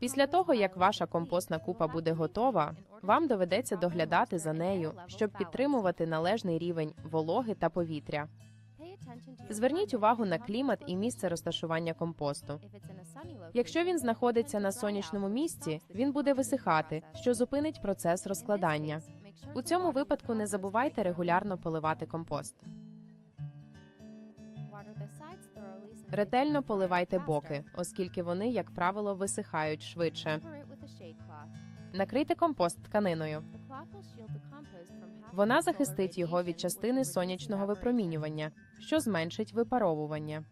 Після того, як ваша компостна купа буде готова, вам доведеться доглядати за нею, щоб підтримувати належний рівень вологи та повітря. Зверніть увагу на клімат і місце розташування компосту. Якщо він знаходиться на сонячному місці, він буде висихати, що зупинить процес розкладання. У цьому випадку не забувайте регулярно поливати компост. Ретельно поливайте боки, оскільки вони, як правило, висихають швидше. Накрийте компост тканиною. Вона захистить його від частини сонячного випромінювання, що зменшить випаровування.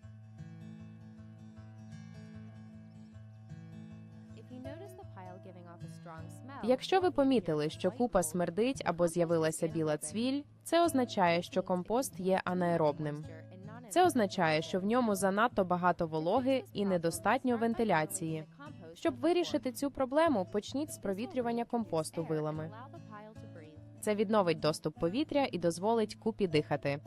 Якщо ви помітили, що купа смердить або з'явилася біла цвіль, це означає, що компост є анаеробним. Це означає, що в ньому занадто багато вологи і недостатньо вентиляції. Щоб вирішити цю проблему, почніть з провітрювання компосту вилами. Це відновить доступ повітря і дозволить купі дихати.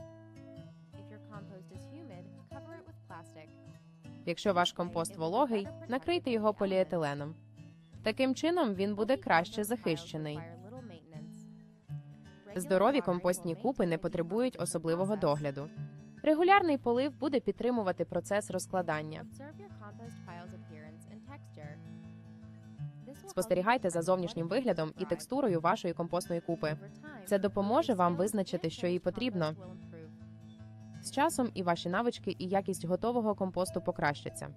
Якщо ваш компост вологий, накрийте його поліетиленом. Таким чином він буде краще захищений. Здорові компостні купи не потребують особливого догляду. Регулярний полив буде підтримувати процес розкладання. Спостерігайте за зовнішнім виглядом і текстурою вашої компостної купи. Це допоможе вам визначити, що їй потрібно. З часом і ваші навички, і якість готового компосту покращаться.